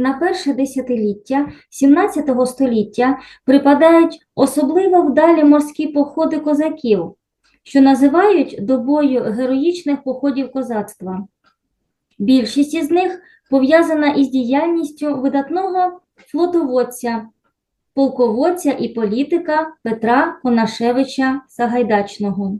на перше десятиліття XVII століття припадають особливо вдалі морські походи козаків, що називають добою героїчних походів козацтва. Більшість із них пов'язана із діяльністю видатного флотоводця, полководця і політика Петра Конашевича Сагайдачного.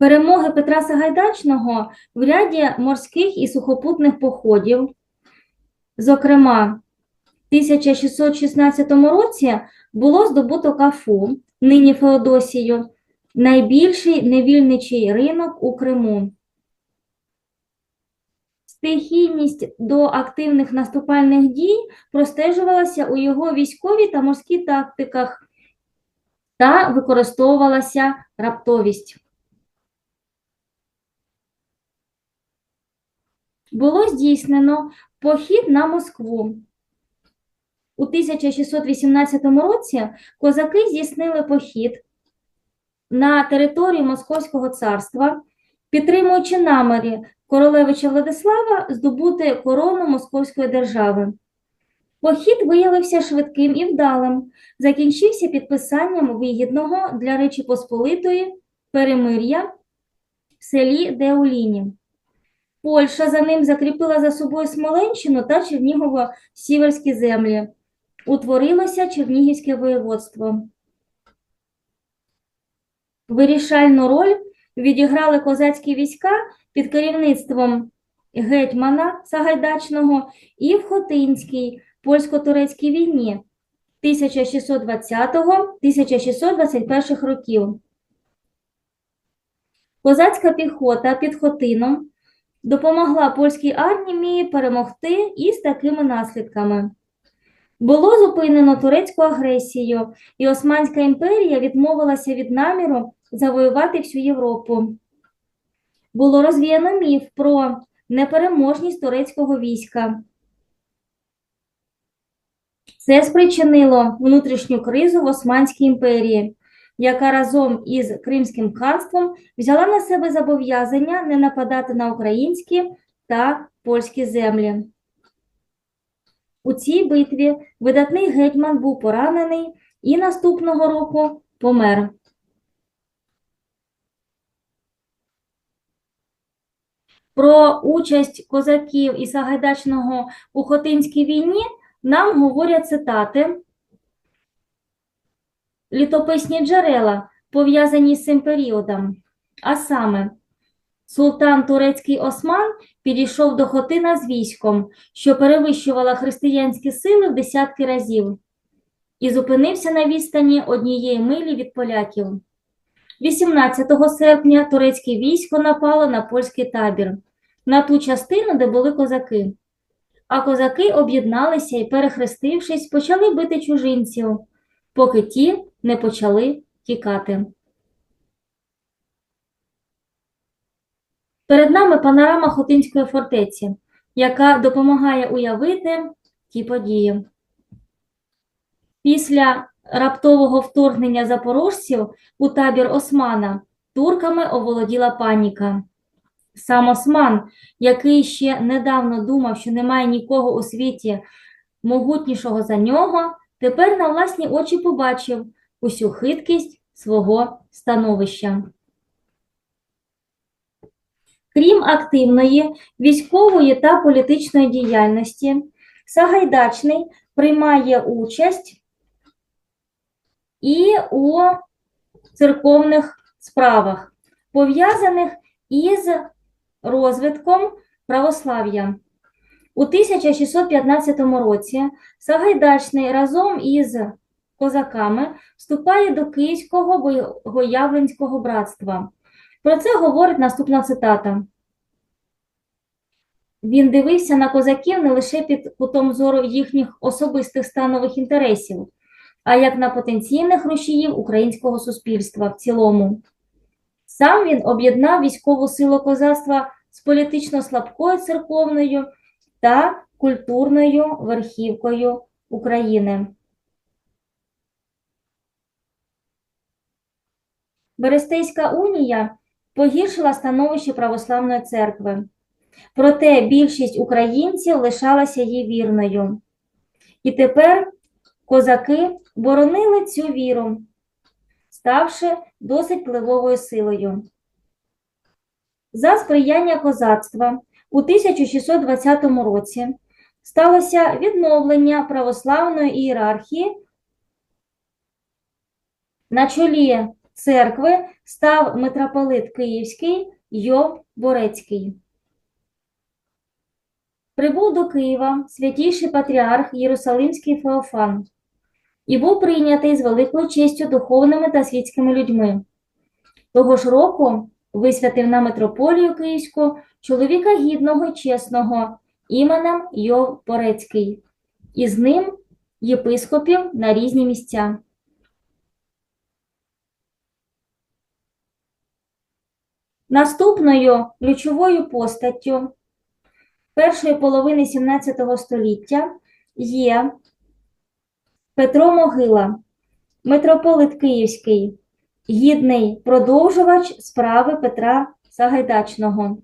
Перемоги Петра Сагайдачного в ряді морських і сухопутних походів, зокрема, в 1616 році було здобуто Кафу, нині Феодосію, найбільший невільничий ринок у Криму. Стихійність до активних наступальних дій простежувалася у його військовій та морській тактиках та використовувалася раптовість. Було здійснено похід на Москву. У 1618 році козаки здійснили похід на територію Московського царства, підтримуючи наміри королевича Владислава здобути корону Московської держави. Похід виявився швидким і вдалим, закінчився підписанням вигідного для Речі Посполитої перемир'я в селі Деуліні. Польща за ним закріпила за собою Смоленщину та Чернігово-Сіверські землі. Утворилося Чернігівське воєводство. Вирішальну роль відіграли козацькі війська під керівництвом гетьмана Сагайдачного і в Хотинській польсько-турецькій війні 1620-1621 років. Козацька піхота під Хотином допомогла польській армії перемогти із такими наслідками. Було зупинено турецьку агресію, і Османська імперія відмовилася від наміру завоювати всю Європу. Було розвіяно міф про непереможність турецького війська. Це спричинило внутрішню кризу в Османській імперії, яка разом із Кримським ханством взяла на себе зобов'язання не нападати на українські та польські землі. У цій битві видатний гетьман був поранений і наступного року помер. Про участь козаків і Сагайдачного у Хотинській війні нам говорять цитати літописні джерела, пов'язані з цим періодом. А саме, султан турецький Осман підійшов до Хотина з військом, що перевищувала християнські сили в десятки разів, і зупинився на відстані однієї милі від поляків. 18 серпня турецьке військо напало на польський табір, на ту частину, де були козаки. А козаки об'єдналися і, перехрестившись, почали бити чужинців, поки ті не почали тікати. Перед нами панорама Хотинської фортеці, яка допомагає уявити ті події. Після раптового вторгнення запорожців у табір Османа турками оволоділа паніка. Сам Осман, який ще недавно думав, що немає нікого у світі могутнішого за нього, тепер на власні очі побачив усю хиткість свого становища. Крім активної військової та політичної діяльності, Сагайдачний приймає участь і у церковних справах, пов'язаних із розвитком православ'я. У 1615 році Сагайдачний разом із козаками вступає до Київського Богоявленського братства. Про це говорить наступна цитата. Він дивився на козаків не лише під кутом зору їхніх особистих станових інтересів, а як на потенційних рушіїв українського суспільства в цілому. Сам він об'єднав військову силу козацтва з політично слабкою церковною та культурною верхівкою України. Берестейська унія погіршила становище православної церкви. Проте більшість українців лишалася їй вірною. І тепер козаки боронили цю віру, ставши досить впливовою силою. За сприяння козацтва у 1620 році сталося відновлення православної ієрархії. На чолі церкви став митрополит Київський Йов Борецький. Прибув до Києва святійший патріарх Єрусалимський Феофан і був прийнятий з великою честю духовними та світськими людьми. Того ж року висвятив на митрополію Київську чоловіка гідного й чесного іменем Йов Порецький, і з ним єпископів на різні місця. Наступною ключовою постаттю першої половини XVII століття є Петро Могила, митрополит Київський, гідний продовжувач справи Петра Сагайдачного.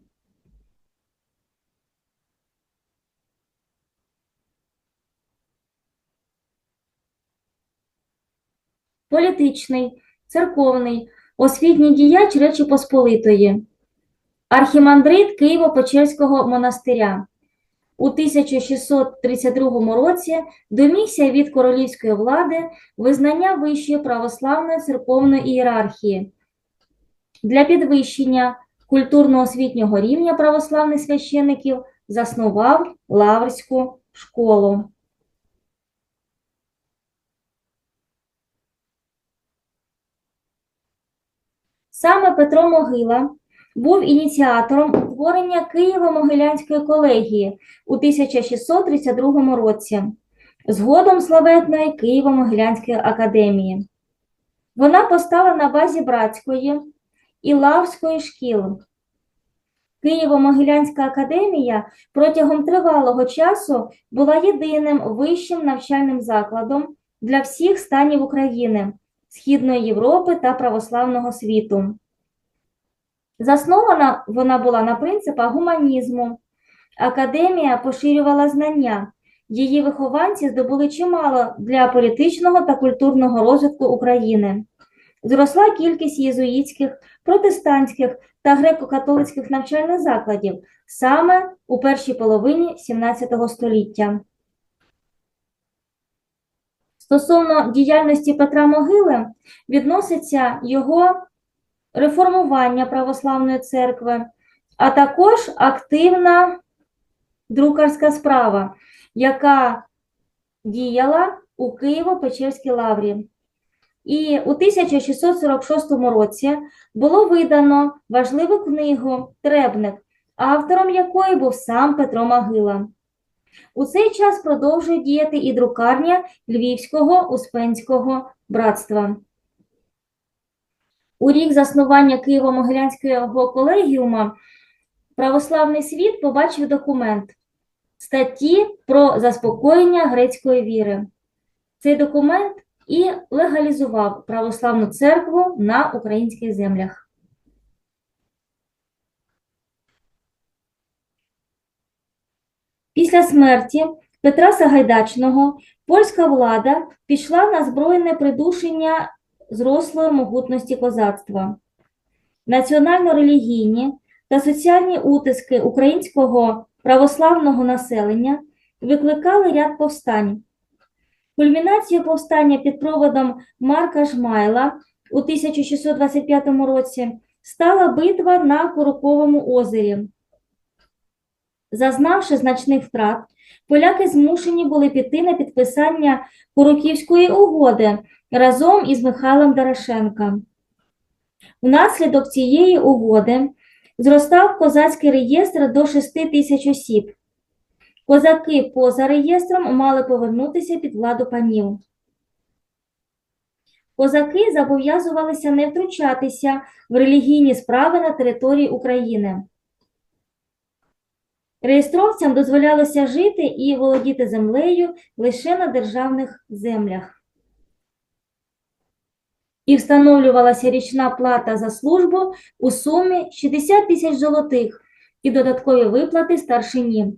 Політичний, церковний, освітній діяч Речі Посполитої, архімандрит Києво-Печерського монастиря. У 1632 році домігся від королівської влади визнання вищої православної церковної ієрархії. Для підвищення культурно-освітнього рівня православних священиків заснував Лаврську школу. Саме Петро Могила був ініціатором утворення Києво-Могилянської колегії у 1632 році, згодом славетної Києво-Могилянської академії. Вона постала на базі братської і лавської шкіл. Києво-Могилянська академія протягом тривалого часу була єдиним вищим навчальним закладом для всіх станів України, Східної Європи та православного світу. Заснована вона була на принципах гуманізму. Академія поширювала знання. Її вихованці здобули чимало для політичного та культурного розвитку України. Зросла кількість єзуїтських, протестантських та греко-католицьких навчальних закладів саме у першій половині XVII століття. Стосовно діяльності Петра Могили відноситься його реформування православної церкви, а також активна друкарська справа, яка діяла у Києво-Печерській лаврі. І у 1646 році було видано важливу книгу Требник, автором якої був сам Петро Могила. У цей час продовжує діяти і друкарня Львівського Успенського братства. У рік заснування Києво-Могилянського колегіума православний світ побачив документ статті про заспокоєння грецької віри. Цей документ і легалізував православну церкву на українських землях. Після смерті Петра Сагайдачного польська влада пішла на збройне придушення зрослої могутності козацтва. Національно-релігійні та соціальні утиски українського православного населення викликали ряд повстань. Кульмінацією повстання під проводом Марка Жмайла у 1625 році стала битва на Куруковому озері. Зазнавши значних втрат, поляки змушені були піти на підписання Куруківської угоди разом із Михайлом Дорошенка. Внаслідок цієї угоди зростав козацький реєстр до 6 тисяч осіб. Козаки поза реєстром мали повернутися під владу панів. Козаки зобов'язувалися не втручатися в релігійні справи на території України. Реєстровцям дозволялося жити і володіти землею лише на державних землях. і встановлювалася річна плата за службу у сумі 60 тисяч золотих і додаткові виплати старшині.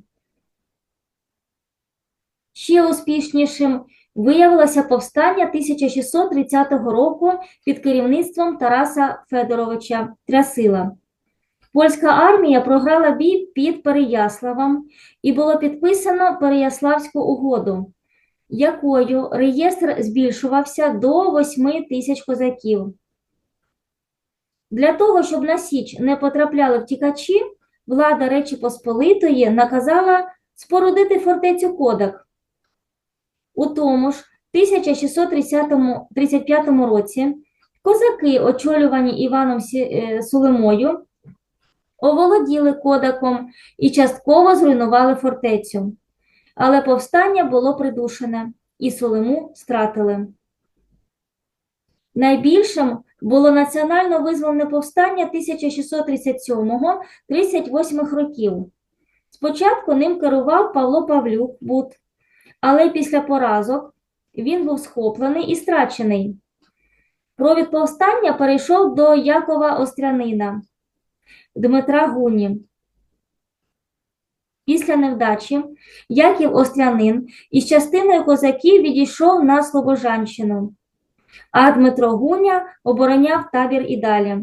Ще успішнішим виявилося повстання 1630 року під керівництвом Тараса Федоровича Трясила. Польська армія програла бій під Переяславом і було підписано Переяславську угоду, якою реєстр збільшувався до 8 тисяч козаків. Для того, щоб на Січ не потрапляли втікачі, влада Речі Посполитої наказала спорудити фортецю Кодак. У тому ж 1635 році козаки, очолювані Іваном е, Сулимою, оволоділи Кодаком і частково зруйнували фортецю. Але повстання було придушене, і Сулиму стратили. Найбільшим було національно-визвольне повстання 1637-38 років. Спочатку ним керував Павло Павлюк Бут, але після поразок він був схоплений і страчений. Провід повстання перейшов до Якова Острянина, Дмитра Гуні. Після невдачі Яків Острянин із частиною козаків відійшов на Слобожанщину, а Дмитро Гуня обороняв табір і далі.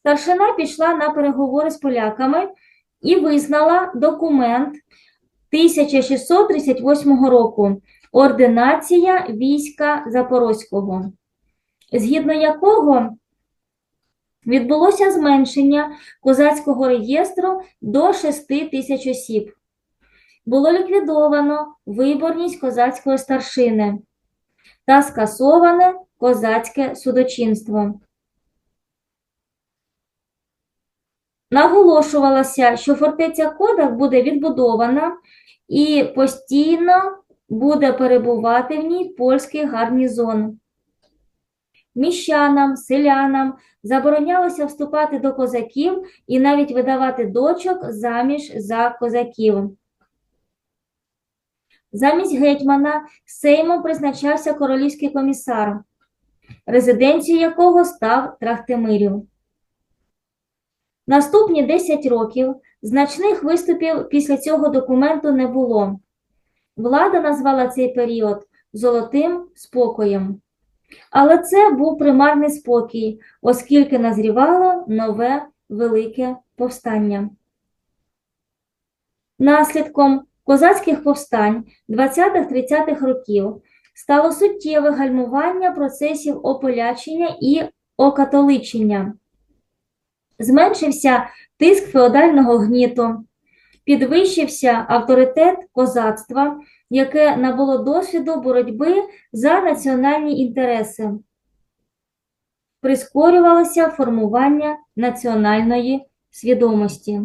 Старшина пішла на переговори з поляками і визнала документ 1638 року Ординація війська Запорозького, згідно якого відбулося зменшення козацького реєстру до 6 тисяч осіб. Було ліквідовано виборність козацької старшини та скасоване козацьке судочинство. Наголошувалося, що фортеця Кодак буде відбудована і постійно буде перебувати в ній польський гарнізон. Міщанам, селянам заборонялося вступати до козаків і навіть видавати дочок заміж за козаків. Замість гетьмана Сеймом призначався королівський комісар, резиденцією якого став Трахтимирів. Наступні 10 років значних виступів після цього документу не було. Влада назвала цей період золотим спокоєм. Але це був примарний спокій, оскільки назрівало нове велике повстання. Наслідком козацьких повстань 20-30-х років стало суттєве гальмування процесів ополячення і окатоличення. Зменшився тиск феодального гніту, підвищився авторитет козацтва, яке набуло досвіду боротьби за національні інтереси. Прискорювалося формування національної свідомості.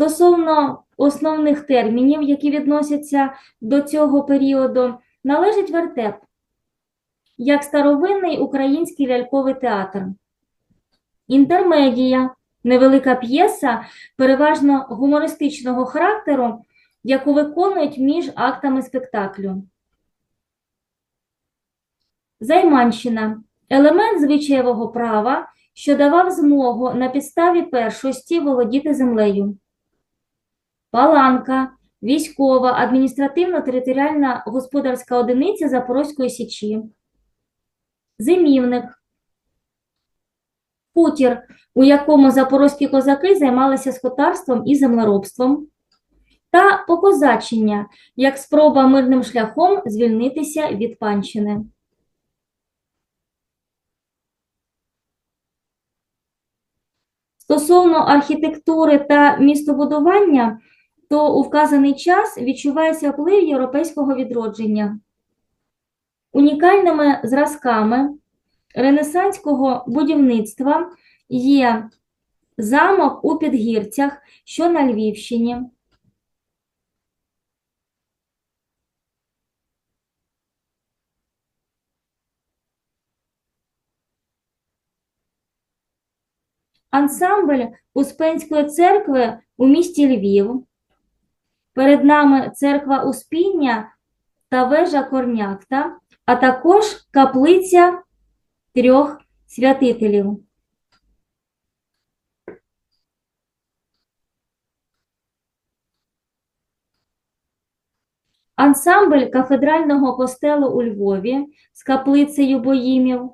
Стосовно основних термінів, які відносяться до цього періоду, належить вертеп як старовинний український ляльковий театр. Інтермедія невелика п'єса, переважно гумористичного характеру, яку виконують між актами спектаклю. Займанщина елемент звичаєвого права, що давав змогу на підставі першості володіти землею. Паланка військова, адміністративно-територіальна господарська одиниця Запорозької Січі. Зимівник хутір, у якому запорозькі козаки займалися скотарством і землеробством, та покозачення, як спроба мирним шляхом звільнитися від панщини. Стосовно архітектури та містобудування, то у вказаний час відчувається вплив європейського відродження. Унікальними зразками ренесанського будівництва є замок у Підгірцях, що на Львівщині, ансамбль Успенської церкви у місті Львів. Перед нами церква Успіння та вежа Корнякта, а також каплиця трьох святителів. Ансамбль кафедрального костелу у Львові з каплицею Боїмів.